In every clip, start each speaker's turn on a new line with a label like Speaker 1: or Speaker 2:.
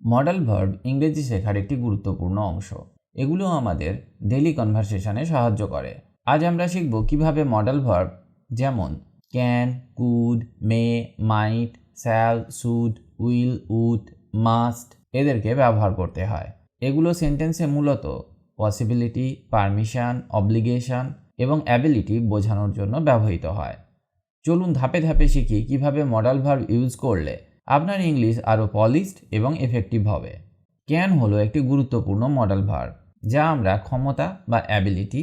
Speaker 1: Modal verb ইংরেজি শেখার একটি গুরুত্বপূর্ণ অংশ। এগুলো আমাদের ডেলি কনভারসেশনে সাহায্য করে। আজ আমরা শিখব কীভাবে মডেল ভার্ব যেমন can could may might shall should will would must এদেরকে ব্যবহার করতে হয়। এগুলো সেন্টেন্সে মূলত পসিবিলিটি পারমিশন অব্লিগেশন এবং অ্যাবিলিটি বোঝানোর জন্য ব্যবহৃত হয়। চলুন ধাপে ধাপে শিখি কীভাবে মডেল ভার্ব ইউজ করলে আপনার ইংলিশ আরও পলিশড এবং এফেক্টিভ হবে। ক্যান হলো একটি গুরুত্বপূর্ণ মডেল ভার্ব যা আমরা ক্ষমতা বা অ্যাবিলিটি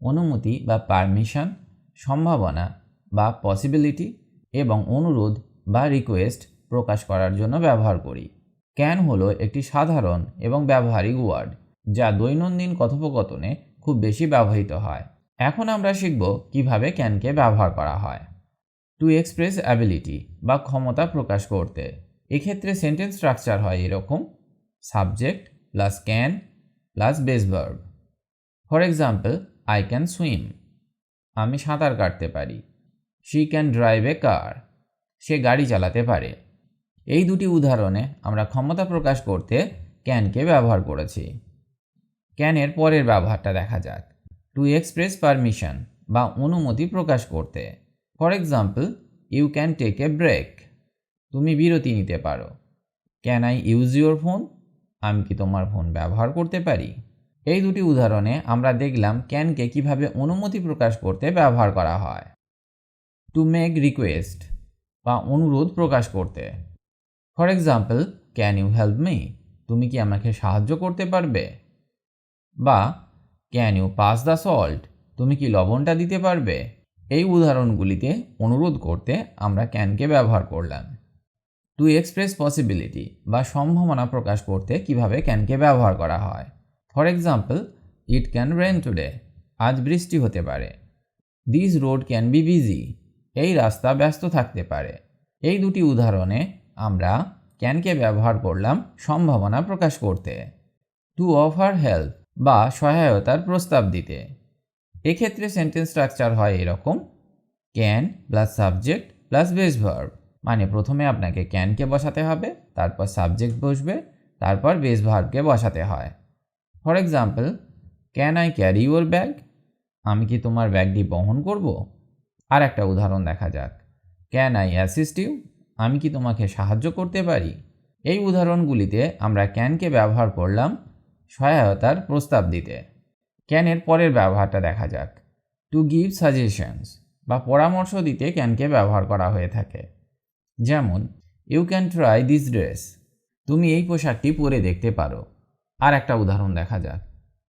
Speaker 1: অনুমতি বা পারমিশন সম্ভাবনা বা পসিবিলিটি এবং অনুরোধ বা রিকোয়েস্ট প্রকাশ করার জন্য ব্যবহার করি। ক্যান হলো একটি সাধারণ এবং ব্যবহারিক ওয়ার্ড যা দৈনন্দিন কথোপকথনে খুব বেশি ব্যবহৃত হয়। এখন আমরা শিখব কীভাবে ক্যানকে ব্যবহার করা হয়। টু এক্সপ্রেস অ্যাবিলিটি বা ক্ষমতা প্রকাশ করতে। এক্ষেত্রে সেন্টেন্স স্ট্রাকচার হয় এরকম subject plus can plus base verb for example I can swim আমি সাঁতার কাটতে পারি। She can drive a car সে গাড়ি চালাতে পারে। এই দুটি উদাহরণে আমরা ক্ষমতা প্রকাশ করতে ক্যানকে ব্যবহার করেছি। ক্যানের পরের ব্যবহারটা দেখা যাক। টু এক্সপ্রেস পারমিশন বা অনুমতি প্রকাশ করতে। For example you can take a break তুমি বিরতি নিতে পারো। Can I use your phone আমি কি তোমার ফোন ব্যবহার করতে পারি? এই দুটি উদাহরণে আমরা দেখলাম ক্যানকে কীভাবে অনুমতি প্রকাশ করতে ব্যবহার করা হয়। টু মেক রিকোয়েস্ট বা অনুরোধ প্রকাশ করতে। For example can you help me তুমি কি আমাকে সাহায্য করতে পারবে? বা can you pass the salt তুমি কি লবণটা দিতে পারবে? এই উদাহরণগুলিতে অনুরোধ করতে আমরা ক্যানকে ব্যবহার করলাম। টু এক্সপ্রেস পসিবিলিটি বা সম্ভাবনা প্রকাশ করতে কীভাবে ক্যানকে ব্যবহার করা হয়। For example it can rain today আজ বৃষ্টি হতে পারে। This road can be busy এই রাস্তা ব্যস্ত থাকতে পারে। এই দুটি উদাহরণে আমরা ক্যানকে ব্যবহার করলাম সম্ভাবনা প্রকাশ করতে। টু অফার হেল্প বা সহায়তার প্রস্তাব দিতে। এক্ষেত্রে সেন্টেন্স স্ট্রাকচার হয় এরকম can plus subject plus base verb মানে প্রথমে আপনাকে ক্যানকে বসাতে হবে, তারপর সাবজেক্ট বসবে, তারপর বেস ভার্বকে বসাতে হয়। For example can I carry your bag আমি কি তোমার ব্যাগটি বহন করব? আর একটা উদাহরণ দেখা যাক। ক্যান আই অ্যাসিস্ট ইউ আমি কি তোমাকে সাহায্য করতে পারি? এই উদাহরণগুলিতে আমরা ক্যানকে ব্যবহার করলাম সহায়তার প্রস্তাব দিতে। ক্যানের পরের ব্যবহারটা দেখা যাক। টু গিভ সাজেশনস বা পরামর্শ দিতে ক্যানকে ব্যবহার করা হয়ে থাকে। যেমন you can try this dress তুমি এই পোশাকটি পরে দেখতে পারো। আর একটা উদাহরণ দেখা যাক।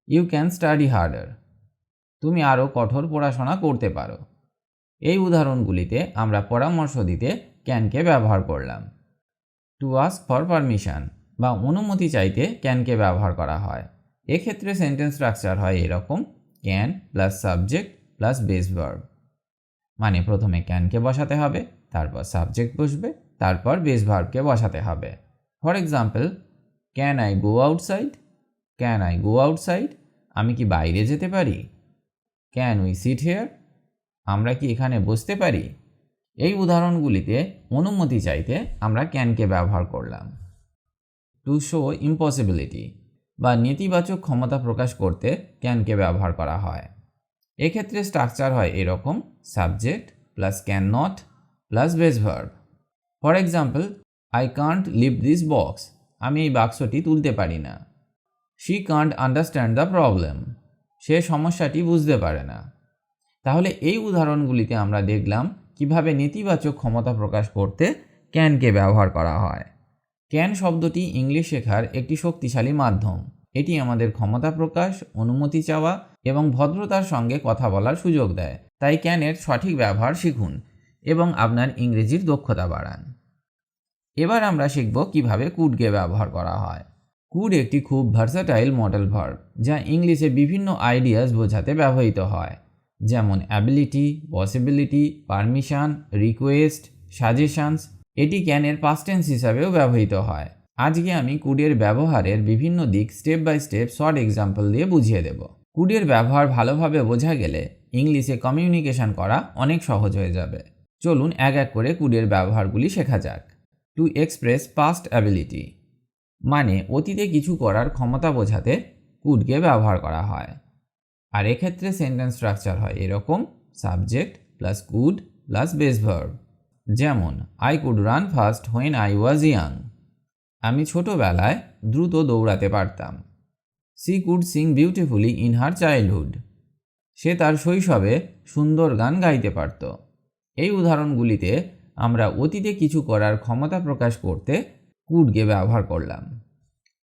Speaker 1: ইউ ক্যান স্টাডি হার্ডার তুমি আরও কঠোর পড়াশোনা করতে পারো। এই উদাহরণগুলিতে আমরা পরামর্শ দিতে ক্যানকে ব্যবহার করলাম। টু আস্ক ফর পারমিশন বা অনুমতি চাইতে ক্যানকে ব্যবহার করা হয়। এক্ষেত্রে সেন্টেন্স স্ট্রাকচার হয় এরকম can plus subject plus base verb মানে প্রথমে ক্যানকে বসাতে হবে, তারপর সাবজেক্ট বসবে, তারপর বেস ভার্বকে বসাতে হবে। For example can I go outside can I go outside আমি কি বাইরে যেতে পারি? ক্যান উই সিট হেয়ার আমরা কি এখানে বসতে পারি? এই উদাহরণগুলিতে অনুমতি চাইতে আমরা ক্যানকে ব্যবহার করলাম। টু শো ইম্পসিবিলিটি বা নেতিবাচক ক্ষমতা প্রকাশ করতে ক্যানকে ব্যবহার করা হয়। এক্ষেত্রে স্ট্রাকচার হয় এরকম, subject plus can not plus base verb for example, I can't leave this box, আমি এই বাক্সটি তুলতে পারি না। She can't understand the problem, সে সমস্যাটি বুঝতে পারে না। তাহলে এই উদাহরণগুলিতে আমরা দেখলাম কীভাবে নেতিবাচক ক্ষমতা প্রকাশ করতে ক্যানকে ব্যবহার করা হয়। ক্যান শব্দটি ইংলিশ শেখার একটি শক্তিশালী মাধ্যম? এটি আমাদের ক্ষমতা প্রকাশ, অনুমতি চাওয়া এবং ভদ্রতার সঙ্গে কথা বলার সুযোগ দেয়। তাই ক্যানের সঠিক ব্যবহার শিখুন এবং আপনার ইংরেজির দক্ষতা বাড়ান। এবার আমরা শিখব কীভাবে কুডকে ব্যবহার করা হয়। কুড একটি খুব ভার্সাটাইল মডেল ভার্ব যা ইংলিশে বিভিন্ন আইডিয়াস বোঝাতে ব্যবহৃত হয়। যেমন ability possibility permission request suggestions এটি ক্যানের পাস্টেন্স হিসাবেও ব্যবহৃত হয়। আজকে আমি কুডের ব্যবহারের বিভিন্ন দিক step by step short example দিয়ে বুঝিয়ে দেব। কুডের ব্যবহার ভালোভাবে বোঝা গেলে ইংলিশে কমিউনিকেশন করা অনেক সহজ হয়ে যাবে। চলুন এক এক করে কুডের ব্যবহারগুলি শেখা যাক। টু এক্সপ্রেস পাস্ট অ্যাবিলিটি মানে অতীতে কিছু করার ক্ষমতা বোঝাতে কুডকে ব্যবহার করা হয়। আর এক্ষেত্রে সেন্টেন্স স্ট্রাকচার হয় এরকম subject plus could plus base verb যেমন I could run fast when I was young আমি ছোটোবেলায় দ্রুত দৌড়াতে পারতাম। She could sing beautifully in her childhood সে তার শৈশবে সুন্দর গান গাইতে পারত। এই উদাহরণগুলিতে আমরা অতীতে কিছু করার ক্ষমতা প্রকাশ করতে কুডকে ব্যবহার করলাম।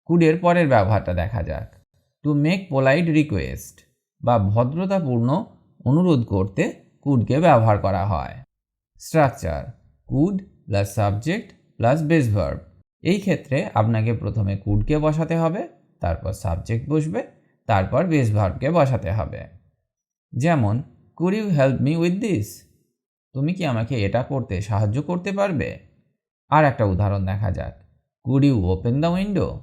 Speaker 1: কুডের পরের ব্যবহারটা দেখা যাক। টু মেক পোলাইট রিকোয়েস্ট বা ভদ্রতাপূর্ণ অনুরোধ করতে কুডকে ব্যবহার করা হয়। Structure could plus subject plus base verb এই ক্ষেত্রে আপনাকে প্রথমে কুডকে বসাতে হবে, তারপর সাবজেক্ট বসবে, তারপর বেস ভার্বকে বসাতে হবে। যেমন could you help me with this তুমি কি আমাকে এটা করতে সাহায্য করতে পারবে? আর একটা উদাহরণ দেখা যাক। Could you open the window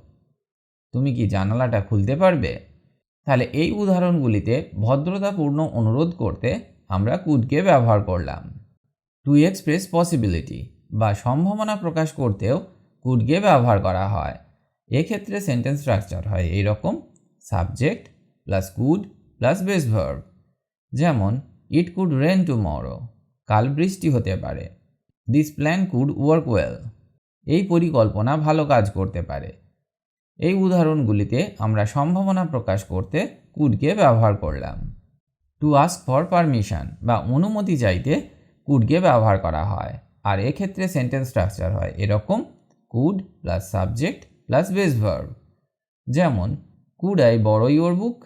Speaker 1: তুমি কি জানালাটা খুলতে পারবে? তাহলে এই উদাহরণগুলিতে ভদ্রতাপূর্ণ অনুরোধ করতে আমরা কুডকে ব্যবহার করলাম। টু এক্সপ্রেস পসিবিলিটি বা সম্ভাবনা প্রকাশ করতেও কুডকে ব্যবহার করা হয়। এক্ষেত্রে সেন্টেন্স স্ট্রাকচার হয় এইরকম subject plus could plus base verb যেমন ইট কুড রেন টুমরো কাল বৃষ্টি হতে পারে this plan could work well এই পরিকল্পনা ভালো কাজ করতে পারে। এই উদাহরণগুলিতে আমরা সম্ভাবনা প্রকাশ করতে কুডকে ব্যবহার করলাম। টু আস্ক ফর পারমিশন বা অনুমতি চাইতে কুডকে ব্যবহার করা হয়? আর এক্ষেত্রে সেন্টেন্স স্ট্রাকচার হয়। এরকম could plus subject plus base verb যেমন could I borrow your book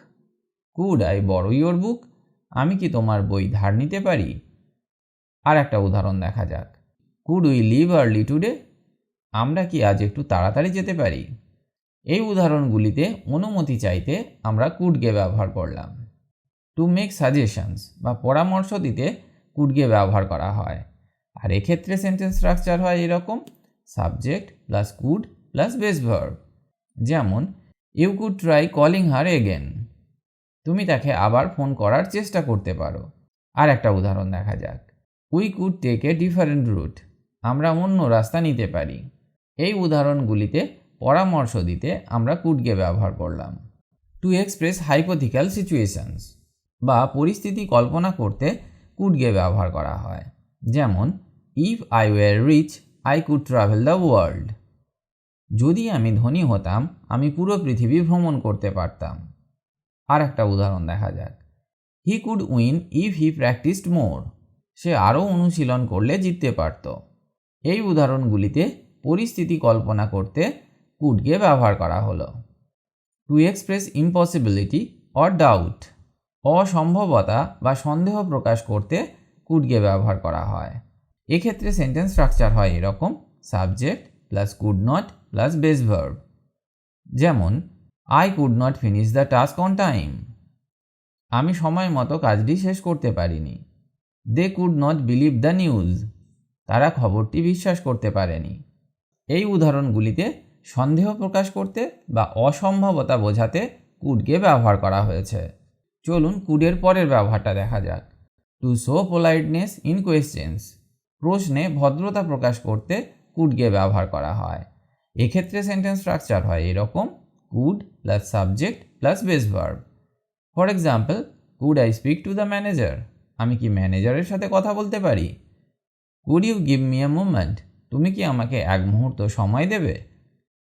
Speaker 1: could I borrow your book আমি কি তোমার বই ধার নিতে পারি? আর একটা উদাহরণ দেখা যাক। Could we leave early today আমরা কি আজ একটু তাড়াতাড়ি যেতে পারি? এই উদাহরণগুলিতে অনুমতি চাইতে আমরা কুডকে ব্যবহার করলাম। টু মেক সাজেশনস বা পরামর্শ দিতে কুডকে ব্যবহার করা হয়। আর এক্ষেত্রে সেন্টেন্স স্ট্রাকচার হয় এরকম subject plus could plus base verb যেমন you could try calling her again তুমি তাকে আবার ফোন করার চেষ্টা করতে পারো। আর একটা উদাহরণ দেখা যাক। We could take a different route আমরা অন্য রাস্তা নিতে পারি। এই উদাহরণগুলিতে পরামর্শ দিতে আমরা কুডকে ব্যবহার করলাম। টু এক্সপ্রেস হাইপোথিক্যাল সিচুয়েশনস বা পরিস্থিতি কল্পনা করতে কুডকে ব্যবহার করা হয়। যেমন if I were rich I could travel the world যদি আমি ধনী হতাম, আমি পুরো পৃথিবী ভ্রমণ করতে পারতাম। আর একটা উদাহরণ দেখা যাক। He could win if he practiced more সে আরও অনুশীলন করলে জিততে পারত। এই উদাহরণগুলিতে পরিস্থিতি কল্পনা করতে কুডকে ব্যবহার করা হলো। To express impossibility or doubt অসম্ভবতা বা সন্দেহ প্রকাশ করতে কুডকে ব্যবহার করা হয়। এক্ষেত্রে সেন্টেন্স স্ট্রাকচার হয় এরকম subject plus could not plus base verb যেমন I could not finish the task on time আমি সময় মতো কাজটি শেষ করতে পারিনি। They could not believe the news তারা খবরটি বিশ্বাস করতে পারেনি। এই উদাহরণগুলিতে সন্দেহ প্রকাশ করতে বা অসম্ভবতা বোঝাতে কুডকে ব্যবহার করা হয়েছে। চলুন কুডের পরের ব্যবহারটা দেখা যাক। To show politeness in questions প্রশ্নে ভদ্রতা প্রকাশ করতে কুডকে ব্যবহার করা হয়। এক্ষেত্রে সেন্টেন্স স্ট্রাকচার হয় এরকম could plus subject plus base verb for example could I speak to the manager আমি কি ম্যানেজারের সাথে কথা বলতে পারি? Could you give me a moment তুমি কি আমাকে এক মুহূর্ত সময় দেবে?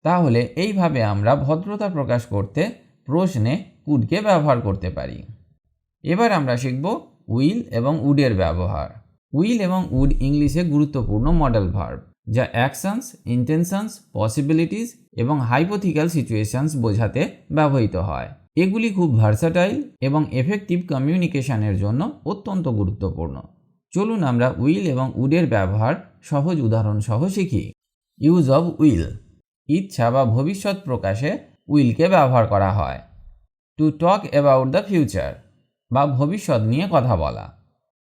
Speaker 1: তাহলে এইভাবে আমরা ভদ্রতা প্রকাশ করতে প্রশ্নে কুডকে ব্যবহার করতে পারি। এবার আমরা শিখব উইল এবং উডের ব্যবহার। উইল এবং উড ইংলিশে গুরুত্বপূর্ণ মডেল ভার্ব, যা অ্যাকশনস, ইন্টেনশনস, পসিবিলিটিস এবং হাইপোথিক্যাল সিচুয়েশনস বোঝাতে ব্যবহৃত হয়। এগুলি খুব ভার্সাটাইল এবং এফেক্টিভ কমিউনিকেশনের জন্য অত্যন্ত গুরুত্বপূর্ণ। চলুন আমরা উইল এবং উডের ব্যবহার সহজ উদাহরণ সহ শিখি। ইউজ অব উইল, ইচ্ছা বা ভবিষ্যৎ প্রকাশে উইলকে ব্যবহার করা হয়। To talk about the future বা ভবিষ্যৎ নিয়ে কথা বলা।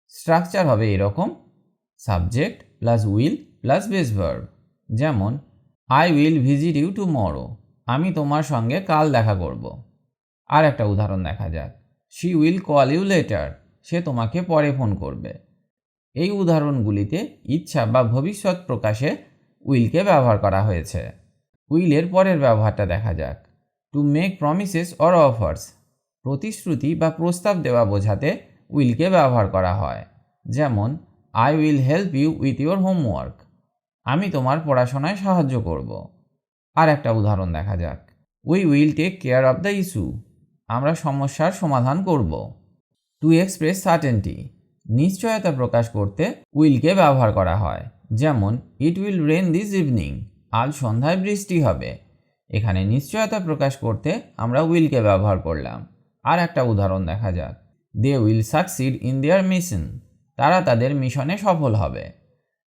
Speaker 1: স্ট্রাকচার হবে এরকম subject plus will plus base verb যেমন I will visit you tomorrow আমি তোমার সঙ্গে কাল দেখা করব। আর একটা উদাহরণ দেখা যাক she will call you later সে তোমাকে পরে ফোন করবে। এই উদাহরণগুলিতে ইচ্ছা বা ভবিষ্যৎ প্রকাশে উইলকে ব্যবহার করা হয়েছে। উইলের পরের ব্যবহারটা দেখা যাক। To make promises or offers প্রতিশ্রুতি বা প্রস্তাব দেওয়া বোঝাতে উইলকে ব্যবহার করা হয়। যেমন I will help you with your homework আমি তোমার পড়াশোনায় সাহায্য করব। আর একটা উদাহরণ দেখা যাক। We will take care of the issue আমরা সমস্যার সমাধান করব। টু এক্সপ্রেস সার্টেনটি নিশ্চয়তা প্রকাশ করতে উইলকে ব্যবহার করা হয়। যেমন it will rain this evening আজ সন্ধ্যায় বৃষ্টি হবে। এখানে নিশ্চয়তা প্রকাশ করতে আমরা উইলকে ব্যবহার করলাম। আর একটা উদাহরণ দেখা যাক। They will succeed in their mission তারা তাদের মিশনে সফল হবে।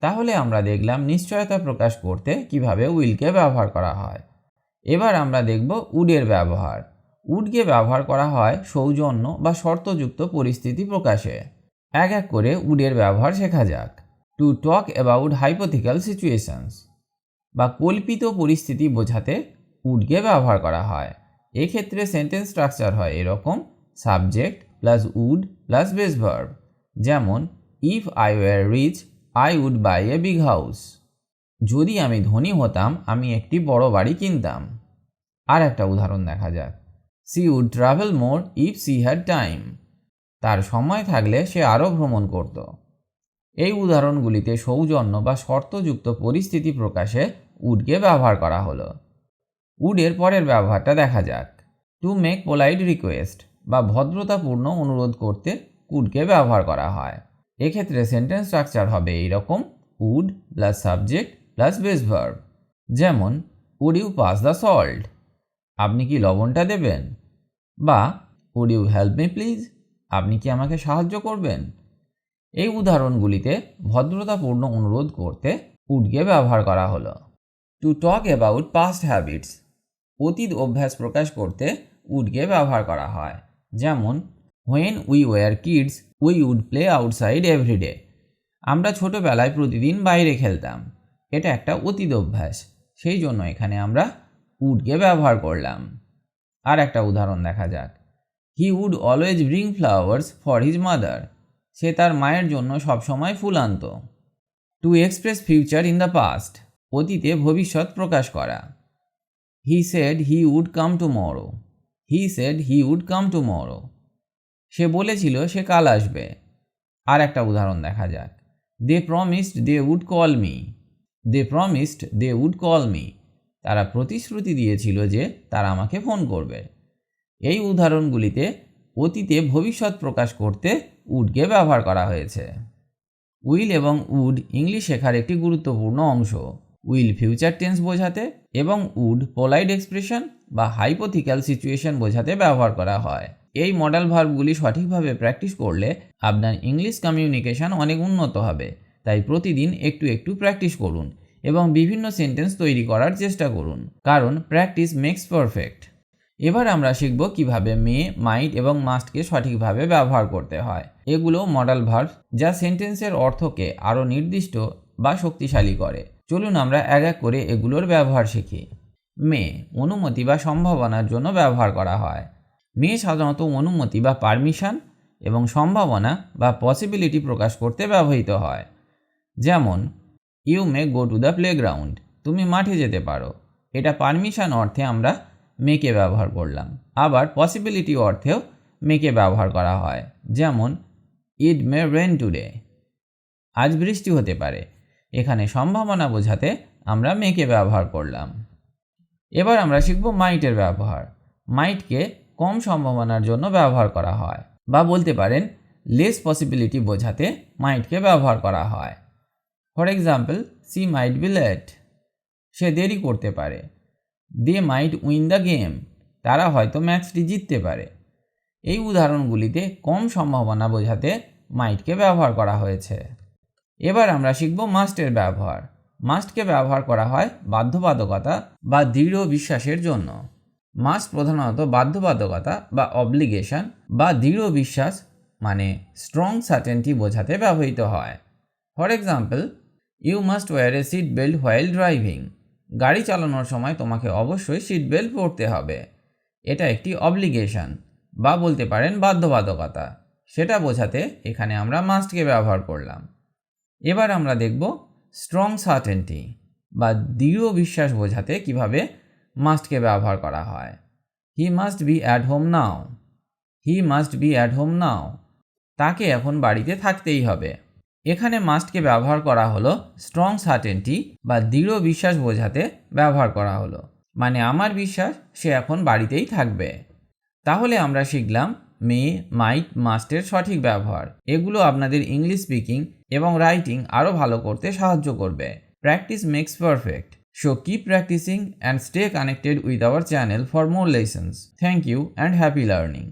Speaker 1: তাহলে আমরা দেখলাম নিশ্চয়তা প্রকাশ করতে কীভাবে উইলকে ব্যবহার করা হয়। এবার আমরা দেখব উডের ব্যবহার। উডকে ব্যবহার করা হয় সৌজন্য বা শর্তযুক্ত পরিস্থিতি প্রকাশে। এক এক করে উডের ব্যবহার শেখা যাক। To talk about hypothetical situations বা কল্পিত পরিস্থিতি বোঝাতে উডকে ব্যবহার করা হয়। এক্ষেত্রে সেন্টেন্স স্ট্রাকচার হয় এরকম subject plus would plus base verb যেমন if I were rich I would buy a big house যদি আমি ধনী হতাম, আমি একটি বড় বাড়ি কিনতাম। আর একটা উদাহরণ দেখা যাক। She would travel more if she had time তার সময় থাকলে সে আরও ভ্রমণ করত। এই উদাহরণগুলিতে সৌজন্য বা শর্তযুক্ত পরিস্থিতি প্রকাশে উডকে ব্যবহার করা হলো। উডের পরের ব্যবহারটা দেখা যাক। টু মেক পোলাইট রিকোয়েস্ট বা ভদ্রতাপূর্ণ অনুরোধ করতে উডকে ব্যবহার করা হয়। এক্ষেত্রে সেন্টেন্স স্ট্রাকচার হবে এইরকম, would plus subject plus base verb যেমন would you pass the salt আপনি কি লবণটা দেবেন? বা would you help me please আপনি কি আমাকে সাহায্য করবেন? এই উদাহরণগুলিতে ভদ্রতাপূর্ণ অনুরোধ করতে উডকে ব্যবহার করা হলো। To talk about past habits অতীত অভ্যাস প্রকাশ করতে উডকে ব্যবহার করা হয়। যেমন when we were kids we would play outside every day আমরা ছোটোবেলায় প্রতিদিন বাইরে খেলতাম। এটা একটা অতীত অভ্যাস। সেই জন্য এখানে আমরা উডকে ব্যবহার করলাম। আর একটা উদাহরণ দেখা যাক। He would always bring flowers for his mother সে তার মায়ের জন্য সবসময় ফুল আনত। To express future in the past অতীতে ভবিষ্যৎ প্রকাশ করা। He said he would come tomorrow he said he would come tomorrow সে বলেছিল, সে কাল আসবে। আর একটা উদাহরণ দেখা যাক। They promised they would call me they promised they would call me তারা প্রতিশ্রুতি দিয়েছিল যে তারা আমাকে ফোন করবে। এই উদাহরণগুলিতে অতীতে ভবিষ্যৎ প্রকাশ করতে উডকে ব্যবহার করা হয়েছে। উইল এবং উড ইংলিশ শেখার একটি গুরুত্বপূর্ণ অংশ। উইল ফিউচার টেন্স বোঝাতে এবং উড পোলাইড এক্সপ্রেশন বা হাইপোথিক্যাল সিচুয়েশন বোঝাতে ব্যবহার করা হয়। এই মডেল ভার্বগুলি সঠিকভাবে প্র্যাকটিস করলে আপনার ইংলিশ কমিউনিকেশন অনেক উন্নত হবে। তাই প্রতিদিন একটু একটু প্র্যাকটিস করুন এবং বিভিন্ন সেন্টেন্স তৈরি করার চেষ্টা করুন। কারণ প্র্যাকটিস মেক্স পারফেক্ট এবার আমরা শিখব কীভাবে মে, মাইট এবং মাস্টকে সঠিকভাবে ব্যবহার করতে হয়। এগুলো মডেল ভার্ব যা সেন্টেন্সের অর্থকে আরও নির্দিষ্ট বা শক্তিশালী করে। চলুন আমরা এক এক করে এগুলোর ব্যবহার শিখি। মে, অনুমতি বা সম্ভাবনার জন্য ব্যবহার করা হয়। মে সাধারণত অনুমতি বা পারমিশন এবং সম্ভাবনা বা পসিবিলিটি প্রকাশ করতে ব্যবহৃত হয়। যেমন you may go to the playground তুমি মাঠে যেতে পারো। এটা পারমিশন অর্থে আমরা মেকে ব্যবহার করলাম। আবার পসিবিলিটি অর্থেও মেকে ব্যবহার করা হয়। যেমন ইট মে রেন টুডে আজ বৃষ্টি হতে পারে। এখানে সম্ভাবনা বোঝাতে আমরা মেকে ব্যবহার করলাম। এবার আমরা শিখব মাইটের ব্যবহার। মাইটকে কম সম্ভাবনার জন্য ব্যবহার করা হয় বা বলতে পারেন লেস পসিবিলিটি বোঝাতে মাইটকে ব্যবহার করা হয়। For example she might be late সে দেরি করতে পারে। They might win the game তারা হয়তো ম্যাচটি জিততে পারে। এই উদাহরণগুলিতে কম সম্ভাবনা বোঝাতে মাইটকে ব্যবহার করা হয়েছে। এবার আমরা শিখব মাস্টের ব্যবহার। মাস্টকে ব্যবহার করা হয় বাধ্যবাধকতা বা দৃঢ় বিশ্বাসের জন্য। মাস্ট প্রধানত বাধ্যবাধকতা বা অব্লিগেশন বা দৃঢ় বিশ্বাস মানে স্ট্রং সার্টেনটি বোঝাতে ব্যবহৃত হয়। For example you must wear a seat belt while driving গাড়ি চালানোর সময় তোমাকে অবশ্যই সিট বেল্ট পরতে হবে। এটা একটি অব্লিগেশন বা বলতে পারেন বাধ্যবাধকতা। সেটা বোঝাতে এখানে আমরা মাস্টকে ব্যবহার করলাম। এবার আমরা দেখব স্ট্রং সার্টেনটি বা দৃঢ় বিশ্বাস বোঝাতে কীভাবে মাস্টকে ব্যবহার করা হয়। He must be at home now he must be at home now তাকে এখন বাড়িতে থাকতেই হবে। এখানে মাস্টকে ব্যবহার করা হলো স্ট্রং সার্টেনটি বা দৃঢ় বিশ্বাস বোঝাতে ব্যবহার করা হলো। মানে আমার বিশ্বাস সে এখন বাড়িতেই থাকবে। তাহলে আমরা শিখলাম মে মাইট মাস্টের সঠিক ব্যবহার। এগুলো আপনাদের ইংলিশ স্পিকিং এবং রাইটিং আরও ভালো করতে সাহায্য করবে। Practice makes perfect so keep practicing and stay connected with our channel for more lessons thank you and happy learning